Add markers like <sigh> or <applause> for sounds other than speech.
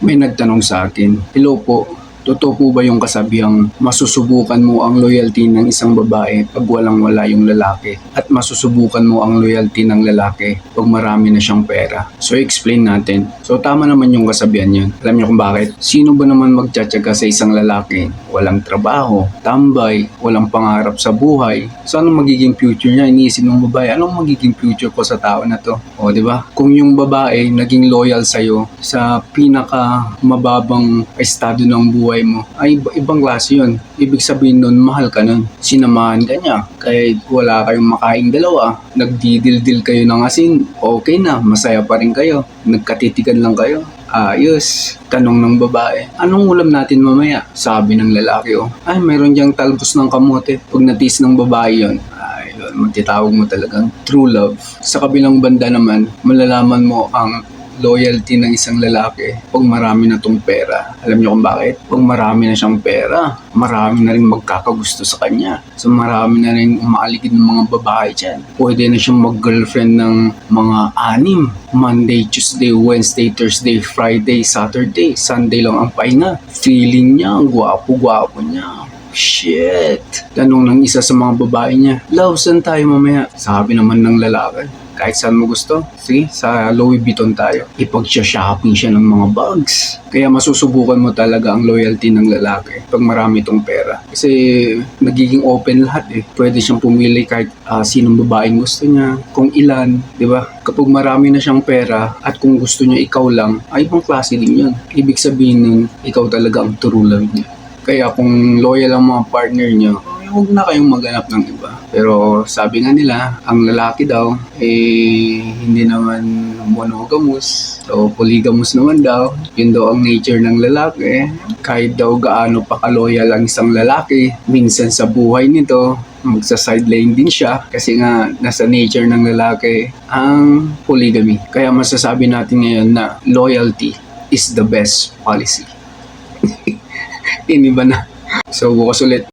May nagtanong sa akin, Hello po, totoo po ba yung kasabihang masusubukan mo ang loyalty ng isang babae pag walang wala yung lalaki at masusubukan mo ang loyalty ng lalaki pag marami na siyang pera? So explain natin. So tama naman yung kasabihan yun. Alam niyo kung bakit? Sino ba naman magtsatsaga sa isang lalaki? Walang trabaho, tambay, walang pangarap sa buhay. So anong magiging future niya? Iniisip ng babae, anong magiging future ko sa tao na to? O di ba? Kung yung babae naging loyal sa'yo sa pinaka mababang estado ng buhay mo, ay iba- ibang klase yun. Ibig sabihin nun, mahal ka nun. Sinamahan ka niya. Kahit wala kayong makain dalawa, nagdidildil kayo ng asin, okay na, masaya pa rin kayo. Nagkatitigan lang kayo. Ayos. Tanong ng babae, anong ulam natin mamaya? Sabi ng lalaki, oh, ay, mayroon diyang talbos ng kamote. Pag natis ng babae yon ay, magtitawag mo talagang true love. Sa kabilang banda naman, malalaman mo ang loyalty ng isang lalaki pag marami na tong pera. Alam niyo kung bakit? Pag marami na siyang pera, marami na rin magkakagusto sa kanya. So marami na rin umaaligid ng mga babae dyan. Pwede na siyang mag-girlfriend ng mga anim. Monday, Tuesday, Wednesday, Thursday, Friday, Saturday, Sunday lang ang pahinga. Feeling niya, ang gwapo-gwapo niya. Shit! Tanong ng isa sa mga babae niya, Love, saan tayo mamaya? Sabi naman ng lalaki, kahit saan mo gusto. Sige, sa Louis Vuitton tayo. Ipag-shopping siya ng mga bags. Kaya masusubukan mo talaga ang loyalty ng lalaki pag marami itong pera. Kasi nagiging open lahat eh. Pwede siyang pumili kahit ah, sinong babaeng gusto niya, kung ilan, di ba? Kapag marami na siyang pera at kung gusto niya ikaw lang, ay ibang klase din yun. Ibig sabihin nun, ikaw talaga ang true love niya. Kaya kung loyal ang mga partner niyo, eh, huwag na kayong maghanap ng iba. Pero sabi nga nila, ang lalaki daw, eh, hindi naman monogamous. So, polygamous naman daw. Yun daw ang nature ng lalaki. Kahit daw gaano pa kaloyal ang isang lalaki, minsan sa buhay nito, magsa-sideline din siya kasi nga nasa nature ng lalaki ang polygamy. Kaya masasabi natin ngayon na loyalty is the best policy. <laughs> Iniba na. So, bukas ulit.